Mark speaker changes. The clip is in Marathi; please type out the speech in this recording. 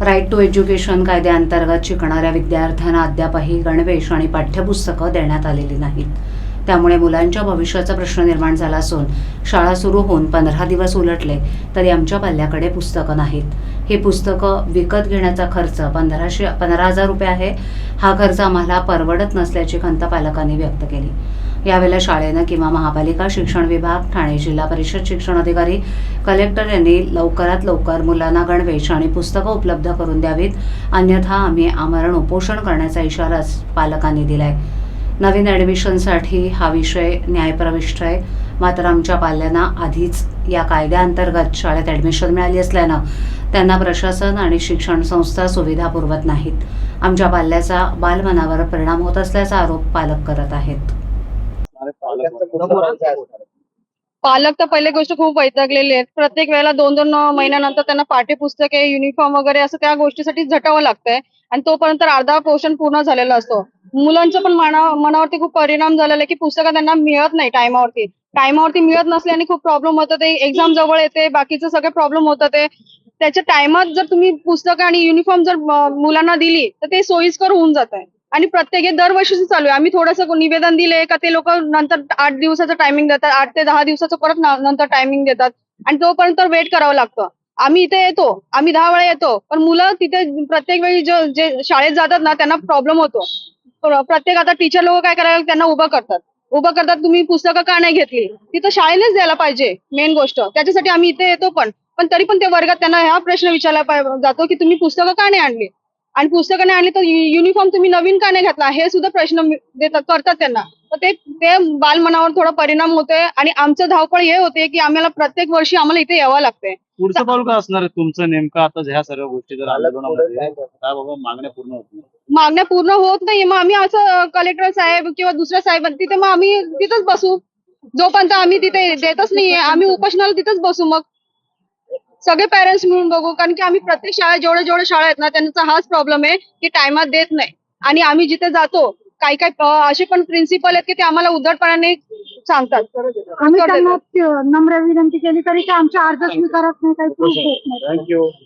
Speaker 1: राईट टू एज्युकेशन कायद्याअंतर्गत शिकणाऱ्या विद्यार्थ्यांना अद्यापही गणवेश आणि पाठ्यपुस्तकं देण्यात आलेली नाहीत. त्यामुळे मुलांच्या भविष्याचा प्रश्न निर्माण झाला असून शाळा सुरू होऊन पंधरा दिवस उलटले तरी आमच्या पाल्याकडे पुस्तकं नाहीत. हे पुस्तकं विकत घेण्याचा खर्च पंधराशे पंधरा हजार रुपये आहे. हा खर्च आम्हाला परवडत नसल्याची खंत पालकांनी व्यक्त केली. यावेळेला शाळेनं किंवा महापालिका शिक्षण विभाग ठाणे जिल्हा परिषद शिक्षण अधिकारी कलेक्टर यांनी लवकरात लवकर मुलांना गणवेश आणि पुस्तकं उपलब्ध करून द्यावीत. अन्यथा आम्ही आमरण उपोषण करण्याचा इशारा पालकांनी दिलाय. नवीन ॲडमिशनसाठी हा विषय न्यायप्रविष्ट आहे. मात्र आमच्या पाल्यांना आधीच या कायद्याअंतर्गत शाळेत ॲडमिशन मिळाली असल्यानं त्यांना प्रशासन आणि शिक्षण संस्था सुविधा पुरवत नाहीत. आमच्या पाल्याचा बालमनावर परिणाम होत असल्याचा आरोप पालक करत आहेत.
Speaker 2: पालक तर पहिली गोष्ट खूप वैतागलेले आहेत. प्रत्येक वेळेला दोन दोन महिन्यानंतर त्यांना पाठ्यपुस्तके युनिफॉर्म वगैरे असं त्या गोष्टीसाठी झटावं लागतंय. आणि तोपर्यंत अर्धा पोर्शन पूर्ण झालेला असतो. मुलांच्या पण मना मनावरती खूप परिणाम झालेला आहे की पुस्तकं त्यांना मिळत नाही टायमावरती. टायमावरती मिळत नसल्याने खूप प्रॉब्लेम होतात ते. एक्झाम जवळ येते बाकीचे सगळे प्रॉब्लेम होतात ते. त्याच्या टायमात जर तुम्ही पुस्तकं आणि युनिफॉर्म जर मुलांना दिली तर ते सोयीस्कर होऊन जात आहे आणि प्रत्येक हे दरवर्षीच चालू आहे. आम्ही थोडंसं निवेदन दिले का ते लोक नंतर आठ दिवसाचं टायमिंग देतात आठ ते दहा दिवसाचं परत नंतर टायमिंग देतात. आणि तोपर्यंत वेट करावं लागतं. आम्ही इथे येतो आम्ही दहा वेळा येतो पण मुलं तिथे प्रत्येक वेळी जे शाळेत जातात ना त्यांना प्रॉब्लेम होतो. प्रत्येक आता टीचर लोक काय करायला त्यांना उभं करतात. उभं करतात तुम्ही पुस्तकं का नाही घेतली? तिथं शाळेनेच द्यायला पाहिजे मेन गोष्ट. त्याच्यासाठी आम्ही इथे येतो पण. पण तरी पण ते वर्गात त्यांना हा प्रश्न विचारला जातो की तुम्ही पुस्तकं का नाही आणली? आणि पुस्तकं नाही आणली तर युनिफॉर्म तुम्ही नवीन का नाही घातला? हे सुद्धा प्रश्न देतात करतात त्यांना. तर ते ते बालमनावर थोडा परिणाम होतोय आणि आमचं धावपळ हे होते की आम्हाला प्रत्येक वर्षी आम्हाला इथे यावं लागतंय.
Speaker 3: पुढचं पाऊल काय असणार आहे तुमचं नेमकं? आता ह्या सर्व गोष्टी जर काय बाबा मागण्या पूर्ण होत नाही.
Speaker 2: मागण्या पूर्ण होत नाही. मग आम्ही असं कलेक्टर साहेब किंवा दुसऱ्या साहेब तिथे मग आम्ही तिथंच बसू. जोपर्यंत आम्ही तिथे देतच नाहीये आम्ही उपोषणाला तिथंच बसू मग. सगळे पॅरेंट्स मिळून बघू कारण की आम्ही प्रत्येक शाळा जेवढ्या जेवढ्या शाळा आहेत ना त्यांचा हाच प्रॉब्लेम आहे की टायमात देत नाही. आणि आम्ही जिथे जातो काही काही असे पण प्रिन्सिपल आहेत की ते आम्हाला उद्धटपणाने सांगतात.
Speaker 4: आम्ही त्यांना नम्र विनंती केली तरी ते आमचा अर्ज स्वीकारत नाही काही देत नाही.
Speaker 3: थँक्यू